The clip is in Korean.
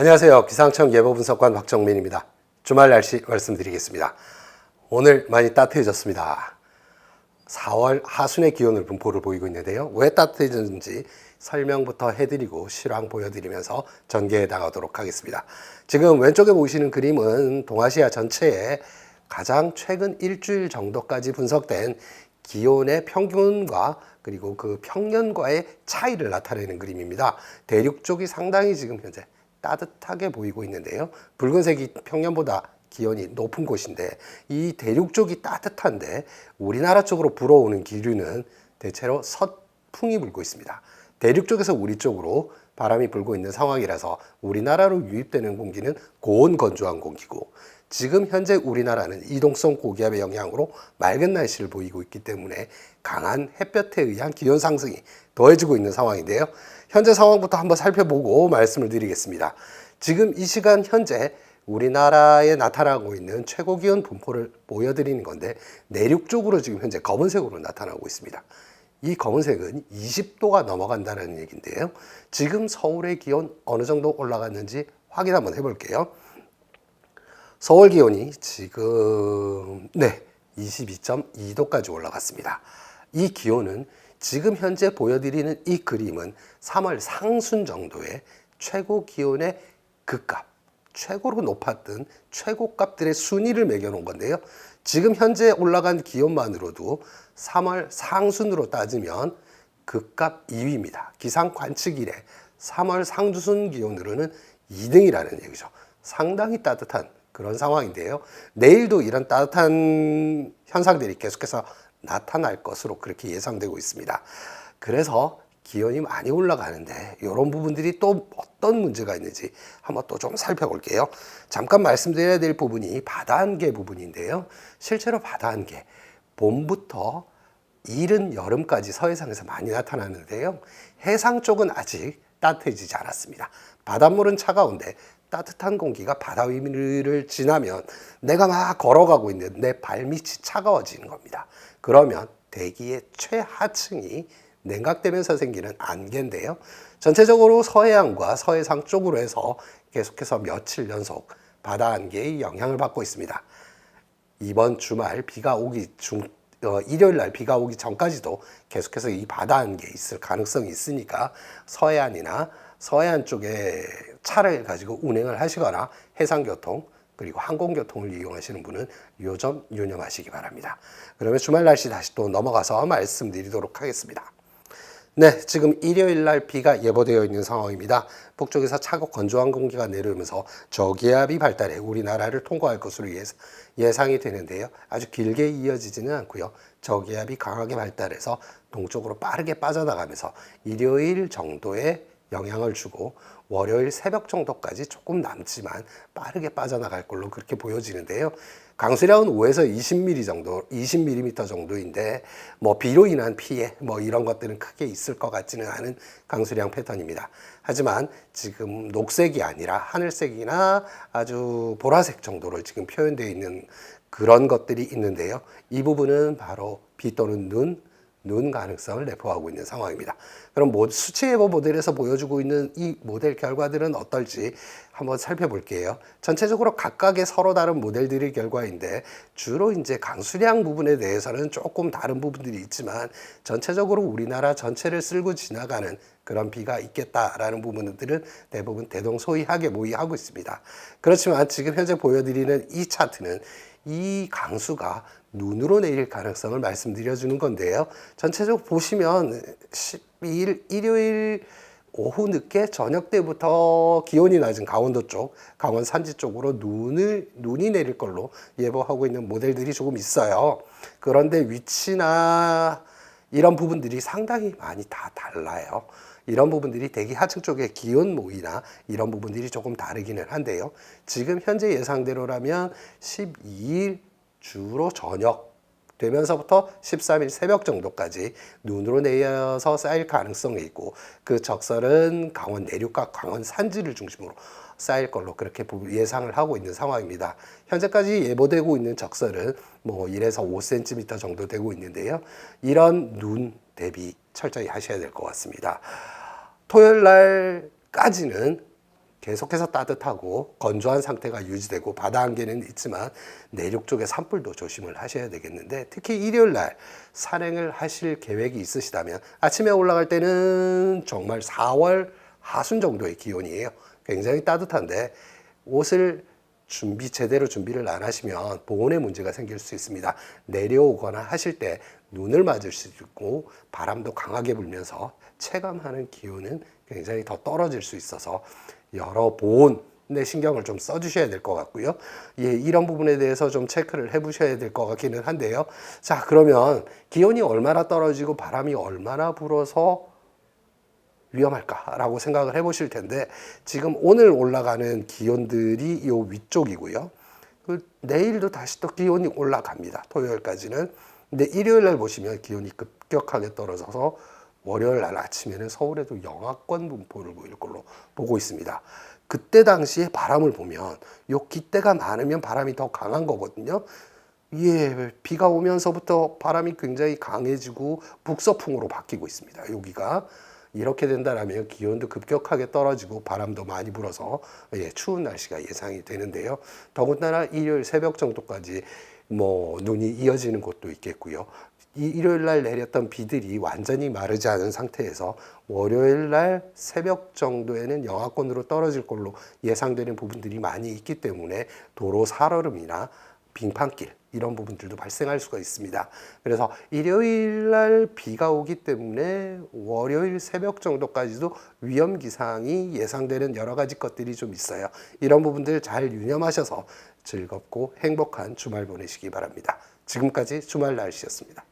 안녕하세요. 기상청 예보분석관 박정민입니다. 주말 날씨 말씀드리겠습니다. 오늘 많이 따뜻해졌습니다. 4월 하순의 기온을 분포를 보이고 있는데요. 왜 따뜻해졌는지 설명부터 해드리고 실황 보여드리면서 전개해 나가도록 하겠습니다. 지금 왼쪽에 보시는 그림은 동아시아 전체에 가장 최근 일주일 정도까지 분석된 기온의 평균과 그리고 그 평년과의 차이를 나타내는 그림입니다. 대륙 쪽이 상당히 지금 현재 따뜻하게 보이고 있는데요. 붉은색이 평년보다 기온이 높은 곳인데 이 대륙 쪽이 따뜻한데 우리나라 쪽으로 불어오는 기류는 대체로 서풍이 불고 있습니다. 대륙 쪽에서 우리 쪽으로 바람이 불고 있는 상황이라서 우리나라로 유입되는 공기는 고온 건조한 공기고 지금 현재 우리나라는 이동성 고기압의 영향으로 맑은 날씨를 보이고 있기 때문에 강한 햇볕에 의한 기온 상승이 더해지고 있는 상황인데요. 현재 상황부터 한번 살펴보고 말씀을 드리겠습니다. 지금 이 시간 현재 우리나라에 나타나고 있는 최고 기온 분포를 보여드리는 건데 내륙 쪽으로 지금 현재 검은색으로 나타나고 있습니다. 이 검은색은 20도가 넘어간다는 얘기인데요. 지금 서울의 기온 어느 정도 올라갔는지 확인 한번 해볼게요. 서울 기온이 지금 네 22.2도까지 올라갔습니다. 이 기온은 지금 현재 보여드리는 이 그림은 3월 상순 정도의 최고 기온의 극값, 최고로 높았던 최고값들의 순위를 매겨놓은 건데요. 지금 현재 올라간 기온만으로도 3월 상순으로 따지면 극값 2위입니다. 기상 관측 일에 3월 상순 기온으로는 2등이라는 얘기죠. 상당히 따뜻한 그런 상황인데요. 내일도 이런 따뜻한 현상들이 계속해서 나타날 것으로 그렇게 예상되고 있습니다. 그래서 기온이 많이 올라가는데 이런 부분들이 또 어떤 문제가 있는지 한번 또 좀 살펴볼게요. 잠깐 말씀드려야 될 부분이 바다 안개 부분인데요. 실제로 바다 안개 봄부터 이른 여름까지 서해상에서 많이 나타나는데요. 해상 쪽은 아직 따뜻해지지 않았습니다. 바닷물은 차가운데 따뜻한 공기가 바다 위를 지나면 내가 막 걸어가고 있는 내 발밑이 차가워지는 겁니다. 그러면 대기의 최하층이 냉각되면서 생기는 안개인데요. 전체적으로 서해안과 서해상 쪽으로 해서 계속해서 며칠 연속 바다 안개의 영향을 받고 있습니다. 이번 주말 비가 오기 중 어, 일요일 날 비가 오기 전까지도 계속해서 이 바다 안개 있을 가능성이 있으니까 서해안이나 서해안 쪽에 차를 가지고 운행을 하시거나 해상교통 그리고 항공교통을 이용하시는 분은 요 점 유념하시기 바랍니다. 그러면 주말 날씨 다시 또 넘어가서 말씀드리도록 하겠습니다. 네, 지금 일요일 날 비가 예보되어 있는 상황입니다. 북쪽에서 차고 건조한 공기가 내려오면서 저기압이 발달해 우리나라를 통과할 것으로 예상이 되는데요. 아주 길게 이어지지는 않고요. 저기압이 강하게 발달해서 동쪽으로 빠르게 빠져나가면서 일요일 정도의 영향을 주고 월요일 새벽 정도까지 조금 남지만 빠르게 빠져나갈 걸로 그렇게 보여지는데요. 강수량은 5에서 20mm 정도, 20mm 정도인데 뭐 비로 인한 피해 뭐 이런 것들은 크게 있을 것 같지는 않은 강수량 패턴입니다. 하지만 지금 녹색이 아니라 하늘색이나 아주 보라색 정도로 지금 표현되어 있는 그런 것들이 있는데요. 이 부분은 바로 비 또는 눈, 눈 가능성을 내포하고 있는 상황입니다. 그럼 수치 예보 모델에서 보여주고 있는 이 모델 결과들은 어떨지 한번 살펴볼게요. 전체적으로 각각의 서로 다른 모델들의 결과인데 주로 이제 강수량 부분에 대해서는 조금 다른 부분들이 있지만 전체적으로 우리나라 전체를 쓸고 지나가는 그런 비가 있겠다라는 부분들은 대부분 대동소이하게 모의하고 있습니다. 그렇지만 지금 현재 보여드리는 이 차트는 이 강수가 눈으로 내릴 가능성을 말씀드려 주는 건데요. 전체적으로 보시면 12일 일요일 오후 늦게 저녁 때부터 기온이 낮은 강원도 쪽, 강원 산지 쪽으로 눈을 눈이 내릴 걸로 예보하고 있는 모델들이 조금 있어요. 그런데 위치나 이런 부분들이 상당히 많이 다 달라요. 이런 부분들이 대기 하층 쪽의 기온 모이나 이런 부분들이 조금 다르기는 한데요. 지금 현재 예상대로라면 12일 주로 저녁 되면서부터 13일 새벽 정도까지 눈으로 내려서 쌓일 가능성이 있고 그 적설은 강원 내륙과 강원 산지를 중심으로 쌓일 걸로 그렇게 예상을 하고 있는 상황입니다. 현재까지 예보되고 있는 적설은 뭐 1에서 5cm 정도 되고 있는데요. 이런 눈 대비 철저히 하셔야 될 것 같습니다. 토요일 날까지는 계속해서 따뜻하고 건조한 상태가 유지되고 바다 안개는 있지만 내륙 쪽의 산불도 조심을 하셔야 되겠는데 특히 일요일 날 산행을 하실 계획이 있으시다면 아침에 올라갈 때는 정말 4월 하순 정도의 기온이에요. 굉장히 따뜻한데 옷을 준비 제대로 준비를 안 하시면 보온에 문제가 생길 수 있습니다. 내려오거나 하실 때 눈을 맞을 수 있고 바람도 강하게 불면서 체감하는 기온은 굉장히 더 떨어질 수 있어서 여러 보온에 신경을 좀 써주셔야 될 것 같고요. 예, 이런 부분에 대해서 좀 체크를 해보셔야 될 것 같기는 한데요. 자, 그러면 기온이 얼마나 떨어지고 바람이 얼마나 불어서 위험할까라고 생각을 해보실 텐데 지금 오늘 올라가는 기온들이 요 위쪽이고요. 그 내일도 다시 또 기온이 올라갑니다. 토요일까지는. 근데 일요일 날 보시면 기온이 급격하게 떨어져서 월요일 날 아침에는 서울에도 영하권 분포를 보일 걸로 보고 있습니다. 그때 당시에 바람을 보면 요 기대가 많으면 바람이 더 강한 거거든요. 예, 비가 오면서부터 바람이 굉장히 강해지고 북서풍으로 바뀌고 있습니다. 여기가 이렇게 된다라면 기온도 급격하게 떨어지고 바람도 많이 불어서 예, 추운 날씨가 예상이 되는데요. 더군다나 일요일 새벽 정도까지 뭐 눈이 이어지는 곳도 있겠고요. 이 일요일 날 내렸던 비들이 완전히 마르지 않은 상태에서 월요일 날 새벽 정도에는 영하권으로 떨어질 걸로 예상되는 부분들이 많이 있기 때문에 도로 살얼음이나 빙판길 이런 부분들도 발생할 수가 있습니다. 그래서 일요일 날 비가 오기 때문에 월요일 새벽 정도까지도 위험 기상이 예상되는 여러 가지 것들이 좀 있어요. 이런 부분들 잘 유념하셔서 즐겁고 행복한 주말 보내시기 바랍니다. 지금까지 주말 날씨였습니다.